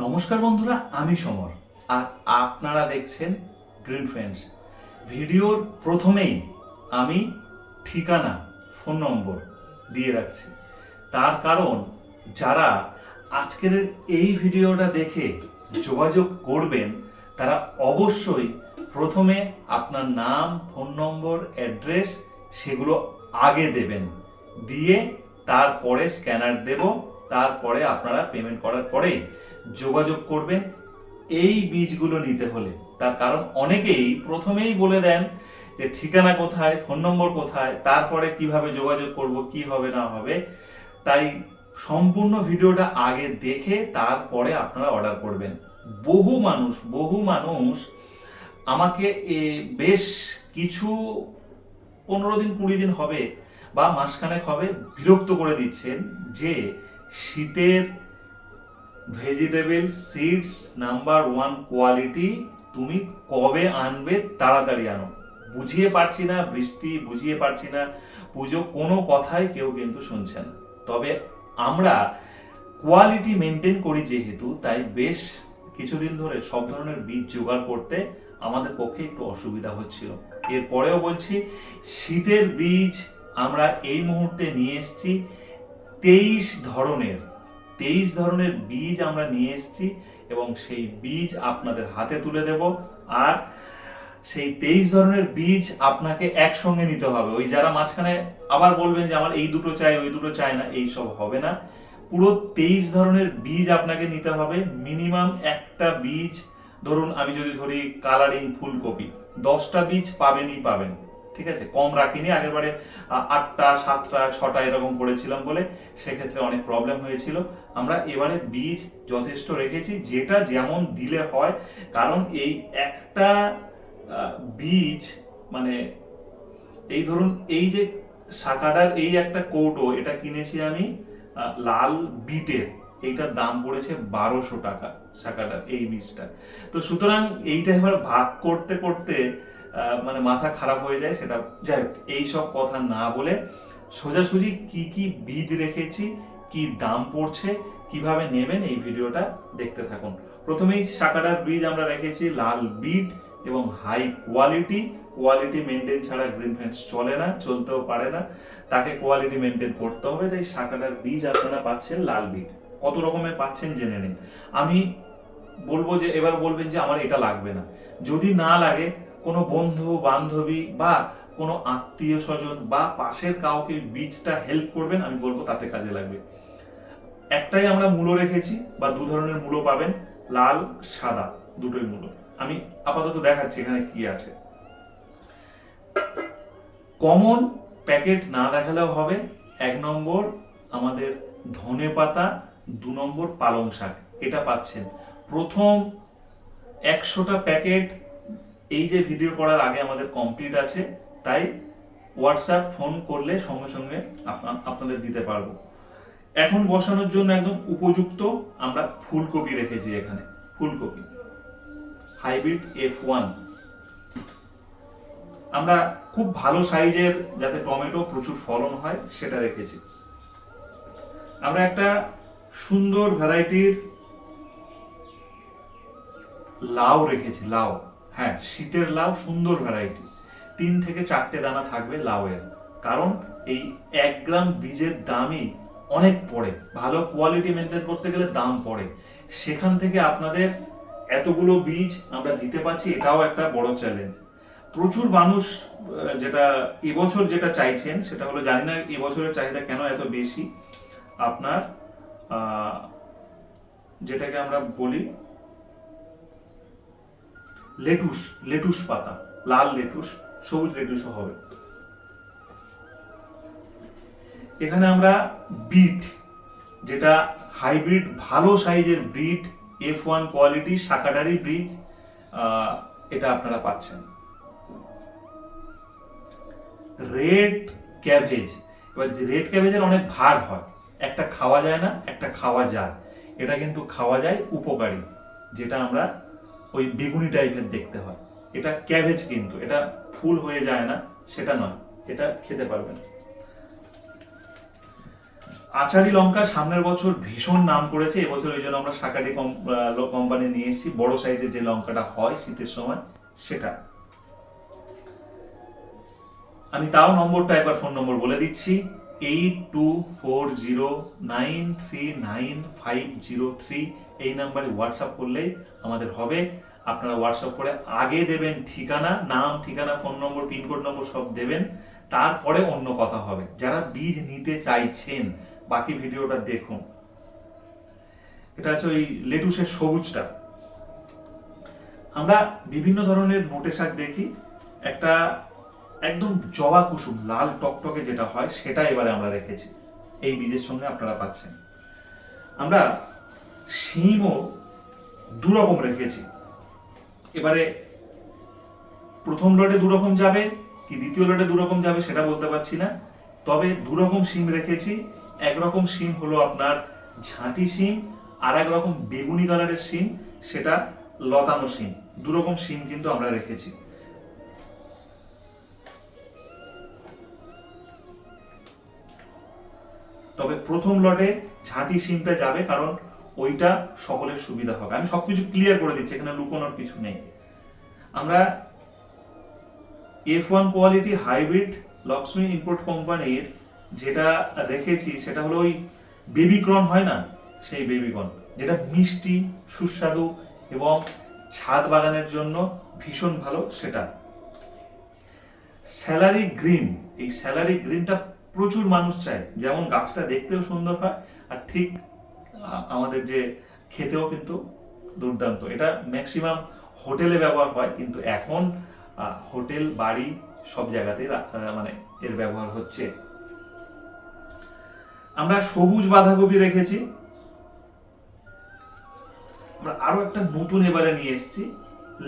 নমস্কার বন্ধুরা, আমি সমর। আর আপনারা দেখছেন গ্রিন ফ্রেন্ডস ভিডিওর প্রথমেই আমি ঠিকানা, ফোন নম্বর দিয়ে রাখছি। তার কারণ, যারা আজকের এই ভিডিওটা দেখে যোগাযোগ করবেন, তারা অবশ্যই প্রথমে আপনার নাম, ফোন নম্বর, অ্যাড্রেস, সেগুলো আগে দেবেন। দিয়ে তারপরে স্ক্যানার দেব। তারপরে আপনারা পেমেন্ট করার পরে যোগাযোগ করবেন এই বীজগুলো নিতে হলে। তার কারণ অনেকেই প্রথমেই বলে দেন যে ঠিকানা কোথায় ফোন নম্বর কোথায়, তারপরে কীভাবে যোগাযোগ করব, কি হবে, না হবে। তাই সম্পূর্ণ ভিডিওটা আগে দেখে তারপরে আপনারা অর্ডার করবেন। বহু মানুষ বহু মানুষ আমাকে এ বেশ কিছু পনেরো দিন, কুড়ি দিন হবে বা মাসখানেক হবে বিরক্ত করে দিচ্ছেন যে শীতের vegetable seeds, number one quality তুমি কবে আনবে তাড়াতাড়ি আনো। বুঝিয়ে পারছি না, বৃষ্টি বুঝিয়ে পারছি না, পুজো কোনো কথাই কেউ কিন্তু শুনছে না। তবে আমরা কোয়ালিটি মেনটেন করি যেহেতু, তাই বেশ কিছুদিন ধরে সব ধরনের বীজ জোগাড় করতে আমাদের পক্ষে একটু অসুবিধা হচ্ছিল। এরপরেও বলছি, শীতের বীজ আমরা এই মুহূর্তে নিয়ে এসেছি। তেইশ ধরনের তেইশ ধরনের বীজ আমরা নিয়ে এসেছি এবং সেই বীজ আপনাদের হাতে তুলে দেব। আর সেই তেইশ ধরনের বীজ আপনাকে একসঙ্গে নিতে হবে। ওই যারা মাঝখানে আবার বলবেন যে আমার এই দুটো চাই, ওই দুটো চাই না, এই সব হবে না। পুরো তেইশ ধরনের বীজ আপনাকে নিতে হবে। মিনিমাম একটা বীজ, ধরুন আমি যদি ধরি কালারিং ফুলকপি, দশটা বীজ পাবেনই পাবেন। ঠিক আছে? কম রাখিনি, আগের বারে আটটা, সাতটা, ছটা এরকম করেছিলাম বলে সেক্ষেত্রে অনেক প্রবলেম হয়েছিল। আমরা এবারে বীজ যথেষ্ট রেখেছি, যেটা যেমন দিলে হয়, কারণ এই একটা বীজ মানে এই ধরুন, এই যে শাকাটার এই একটা কৌটো, এটা কিনেছি আমি লাল বিটের, এইটার দাম পড়েছে বারোশো টাকা শাকাটার এই বীজটা। তো সুতরাং এইটা এবার ভাগ করতে করতে মানে মাথা খারাপ হয়ে যায়, সেটা যাই হোক এইসব কথা না বলে সোজাসুজি কি কি বীজ রেখেছি, কি দাম পড়ছে, কীভাবে নেবেন, এই ভিডিওটা দেখতে থাকুন। প্রথমেই শাকাটার বীজ আমরা রেখেছি, লাল বিট এবং হাই কোয়ালিটি। কোয়ালিটি মেনটেন ছাড়া গ্রিন ফ্রেন্ডস চলে না, চলতেও পারে না। তাকে কোয়ালিটি মেনটেন করতে হবে, তাই শাকাটার বীজ আপনারা পাচ্ছেন লাল বিট। কত রকমের পাচ্ছেন জেনে নিন। আমি বলব যে, এবার বলবেন যে, আমার এটা লাগবে না। যদি না লাগে কোনো বন্ধু, বান্ধবী বা কোনো আত্মীয় স্বজন বা পাশের কাউকে বীজটা হেল্প করবেন, আমি বলব তাতে কাজে লাগবে। একটাই আমরা মূলো রেখেছি বা দু ধরনের মূলো পাবেন, লাল, সাদা, দুটোই মূলো। আমি আপাতত দেখাচ্ছি এখানে কি আছে। কমন প্যাকেট না দেখালেও হবে, এক নম্বর আমাদের ধনে পাতা, দু নম্বর পালং শাক, এটা পাচ্ছেন। প্রথম একশোটা প্যাকেট এই যে ভিডিও করার আগে আমাদের কমপ্লিট আছে, তাই হোয়াটসঅ্যাপ ফোন করলে সঙ্গে সঙ্গে আপনা- আপনাদের দিতে পারব। এখন বসানোর জন্য একদম উপযুক্ত আমরা ফুলকপি রেখেছি এখানে, ফুলকপি। হাইব্রিড এফ ওয়ান আমরা খুব ভালো সাইজের যাতে টমেটো প্রচুর ফলন হয়, সেটা রেখেছি। আমরা একটা সুন্দর ভ্যারাইটির লাউ রেখেছি, লাউ। হ্যাঁ শীতের লাউ সুন্দর ভ্যারাইটি তিন থেকে চারটে দানা থাকবে লাউয়ের। কারণ এই এক গ্রাম বীজের দামই অনেক পড়ে। ভালো কোয়ালিটি মেনটেন করতে গেলে দাম পড়ে। সেখান থেকে আপনাদের এতগুলো বীজ আমরা দিতে পারছি, এটাও একটা বড় চ্যালেঞ্জ প্রচুর মানুষ যেটা এবছর যেটা চাইছেন, সেটা হলো জানি না এবছরের চাহিদা কেন এত বেশি। আপনার যেটাকে আমরা বলি লেটুস লেটুস পাতা, লাল লেটুস, সবুজ লেটুসও হবে। এখানে আমরা বিট, যেটা হাইব্রিড, ভালো সাইজের ব্রিড এফ ওয়ান কোয়ালিটি সাকাডারি ব্রিড এটা আপনারা পাচ্ছেন। রেড ক্যাবেজ, এবার রেড ক্যাবেজের অনেক ভাগ হয়। একটা খাওয়া যায় না, একটা খাওয়া যায়। এটা কিন্তু খাওয়া যায় উপকারী, যেটা আমরা ওই বেগুনি টাইপের দেখতে হয়। এটা ক্যাবেজ কিন্তু, এটা ফুল হয়ে যায় না, সেটা নয়, এটা খেতে পারবেন। আচারি লঙ্কা সামনের বছর ভীষণ নাম করেছে, এবছর ওই জন্য আমরা শাকাটি কোম্পানি নিয়ে এসেছি। বড় সাইজের যে লঙ্কাটা হয় শীতের সময়, সেটা। আমি তাও নম্বরটা একবার ফোন নম্বর বলে দিচ্ছি। Eight two four zero nine three nine five zero three এই নাম্বারে হোয়াটসঅ্যাপ করলেই আমাদের হবে। আপনারা হোয়াটসঅ্যাপ করে আগে দেবেন ঠিকানা, নাম, ঠিকানা, ফোন নম্বর পিনকোড নম্বর সব দেবেন। তারপরে অন্য কথা হবে। যারা বীজ নিতে চাইছেন, বাকি ভিডিওটা দেখুন। এটা আছে ওই লেটুসের সবুজটা। আমরা বিভিন্ন ধরনের নোটে শাক দেখি। একটা একদম জবা কুসুম, লাল টকটকে যেটা হয়, সেটা এবারে আমরা রেখেছি। এই বীজের সঙ্গে আপনারা পাচ্ছেন। আমরা শিমও দু রকম রেখেছি। এবারে প্রথম লটে দু রকম যাবে, কি দ্বিতীয় লটে দু রকম যাবে সেটা বলতে পারছি না। তবে দু রকম সিম রেখেছি। একরকম সিম হলো আপনার ঝাঁটি সিম আর এক রকম বেগুনি কালারের সিম সেটা লতানো সিম দু রকম সিম কিন্তু আমরা রেখেছি। তবে প্রথম লটে ঝাঁটি সিমটা যাবে কারণ ওইটা সকলের সুবিধা হবে। আমি সবকিছু ক্লিয়ার করে দিচ্ছি, এখানে লুকোনোর কিছু নেই। আমরা F one quality hybrid Laxmi import কোম্পানির যেটা রেখেছি, সেটা হলো ওই বেবিকর্ন হয় না? সেই বেবিকর্ন যেটা মিষ্টি, সুস্বাদু এবং ছাদ বাগানের জন্য ভীষণ ভালো সেটা। স্যালারি গ্রিন এই স্যালারি গ্রিনটা প্রচুর মানুষ চায়। যেমন গাছটা দেখতেও সুন্দর হয়, আর ঠিক আমাদের যে খেতেও কিন্তু দুর্দান্ত। এটা ম্যাক্সিমাম হোটেলে ব্যবহার হয়, কিন্তু এখন হোটেল, বাড়ি সব জায়গাতেই মানে এর ব্যবহার হচ্ছে। আমরা সবুজ বাঁধাকপি রেখেছি। আমরা আরও একটা নতুন এবারে নিয়ে এসেছি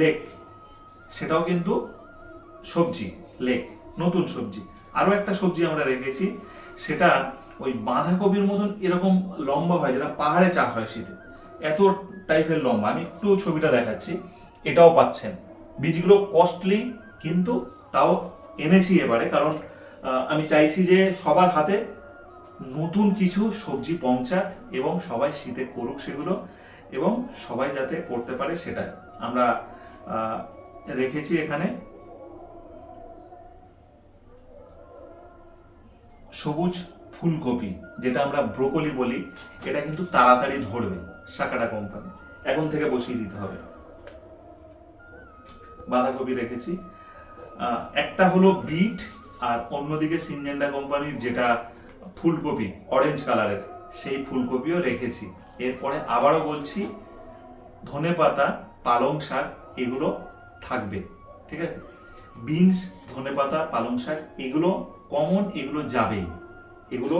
লেক সেটাও কিন্তু সবজি লেক নতুন সবজি। আরও একটা সবজি আমরা রেখেছি, সেটা ওই বাঁধাকপির মতন এরকম লম্বা হয়, যেটা পাহাড়ে চাষ হয় শীতে। এত টাইপের লম্বা। আমি একটু ছবিটা দেখাচ্ছি, এটাও পাচ্ছেন। বীজগুলো কস্টলি কিন্তু তাও এনেছি এবারে, কারণ আমি চাইছি যে সবার হাতে নতুন কিছু সবজি পৌঁছাক এবং সবাই শীতে করুক সেগুলো এবং সবাই যাতে করতে পারে সেটাই। আমরা রেখেছি এখানে। সবুজ ফুলকপি, যেটা আমরা ব্রোকলি বলি, এটা কিন্তু তাড়াতাড়ি ধরবে সাকাটা কোম্পানি এখন থেকে বসিয়ে দিতে হবে। বাঁধাকপি রেখেছি। একটা হলো বিট, আর অন্যদিকে সিনজেন্ডা কোম্পানির যেটা ফুলকপি অরেঞ্জ কালারের সেই ফুলকপিও রেখেছি। এরপরে আবারও বলছি ধনে পাতা পালং শাক, এগুলো থাকবে, ঠিক আছে? বিনস ধনে পাতা পালং শাক, এগুলো কমন এগুলো যাবেই। এগুলো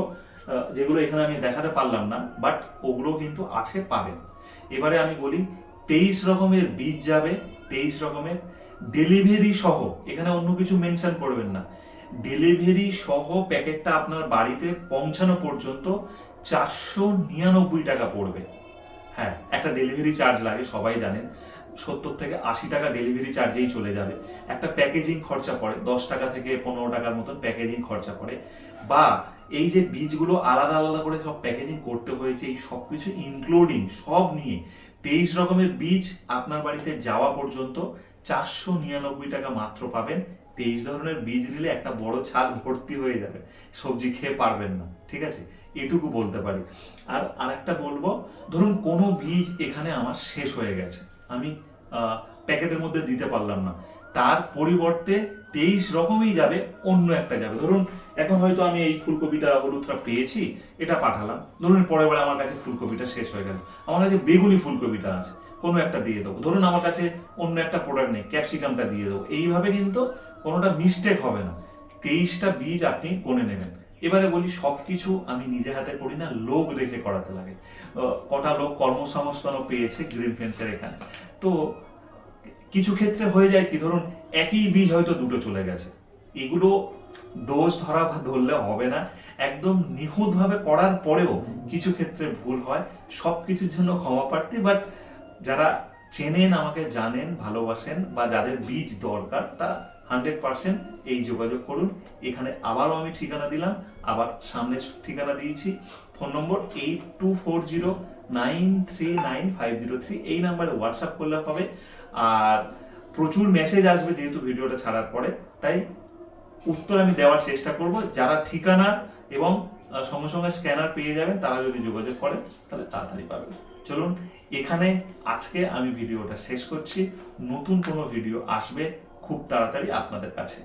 যেগুলো এখানে আমি দেখাতে পারলাম না বাট ওগুলো কিন্তু আছে, পাবেন। এবারে আমি বলি, তেইশ রকমের বীজ যাবে, তেইশ রকমের ডেলিভারি সহ, এখানে অন্য কিছু মেনশন করবেন না। ডেলিভারি সহ প্যাকেটটা আপনার বাড়িতে পৌঁছানো পর্যন্ত চারশো নিরানব্বই টাকা পড়বে। হ্যাঁ একটা ডেলিভারি চার্জ লাগে, সবাই জানেন। সত্তর থেকে আশি টাকা ডেলিভারি চার্জেই চলে যাবে। একটা প্যাকেজিং খরচা পড়ে, দশ টাকা থেকে পনেরো টাকার মতন প্যাকেজিং খরচা পড়ে। বা এই যে বীজগুলো আলাদা আলাদা করে সব প্যাকেজিং করতে হয়েছে, এই সব কিছু ইনক্লুডিং সব নিয়ে তেইশ রকমের বীজ আপনার বাড়িতে যাওয়া পর্যন্ত চারশো নিরানব্বই টাকা মাত্র পাবেন। তেইশ ধরনের বীজ নিলে একটা বড় ছাদ ভর্তি হয়ে যাবে। সবজি খেয়ে পারবেন না, ঠিক আছে? এটুকু বলতে পারি। আর আরেকটা বলব, ধরুন কোনো বীজ এখানে আমার শেষ হয়ে গেছে। আমি প্যাকেটের মধ্যে দিতে পারলাম না। তার পরিবর্তে তেইশ রকমই যাবে, অন্য একটা যাবে। ধরুন, এখন হয়তো আমি এই ফুলকপিটা হলুদটা পেয়েছি, এটা পাঠালাম। ধরুন, পরের বার আমার কাছে ফুলকপিটা শেষ হয়ে গেল। আমার কাছে বেগুনি ফুলকপিটা আছে, কোনো একটা দিয়ে দেবো। ধরুন, আমার কাছে অন্য একটা প্রোডাক্ট নেই ক্যাপসিকামটা দিয়ে দেবো। এইভাবে কিন্তু কোনোটা মিস্টেক হবে না। তেইশটা বীজ আপনি কোনে নেবেন। এবারে বলি, সবকিছু আমি নিজে হাতে করি না, লোক রেখে করাতে লাগে। কটা লোক কর্মসংস্থানও পেয়েছে গ্রিন ফেন্সের এখানে। তো কিছু ক্ষেত্রে হয়ে যায় কি, ধরুন একই বীজ হয়তো দুটো চলে গেছে। এগুলো দোষ ধরা বা ধরলে হবে না। একদম নিখুঁতভাবে করার পরেও কিছু ক্ষেত্রে ভুল হয়। সব কিছুর জন্য ক্ষমা প্রার্থী বাট যারা চেনেন, আমাকে জানেন, ভালোবাসেন বা যাদের বীজ দরকার, তা হান্ড্রেড পার্সেন্ট এই যোগাযোগ করুন। এখানে আবারও আমি ঠিকানা দিলাম, আবার সামনে ঠিকানা দিয়েছি। Phone number eight two four zero nine three nine five zero three, এই নাম্বারে হোয়াটসঅ্যাপ করলে হবে। আর প্রচুর মেসেজ আসবে যেহেতু ভিডিওটা ছাড়ার পরে, তাই উত্তর আমি দেওয়ার চেষ্টা করব। যারা ঠিকানা এবং সঙ্গে সঙ্গে স্ক্যানার পেয়ে যাবেন, তারা যদি যোগাযোগ করেন তাহলে তাড়াতাড়ি পাবেন। চলুন, এখানে আজকে আমি ভিডিওটা শেষ করছি। নতুন কোনো ভিডিও আসবে খুব তাড়াতাড়ি আপনাদের কাছে।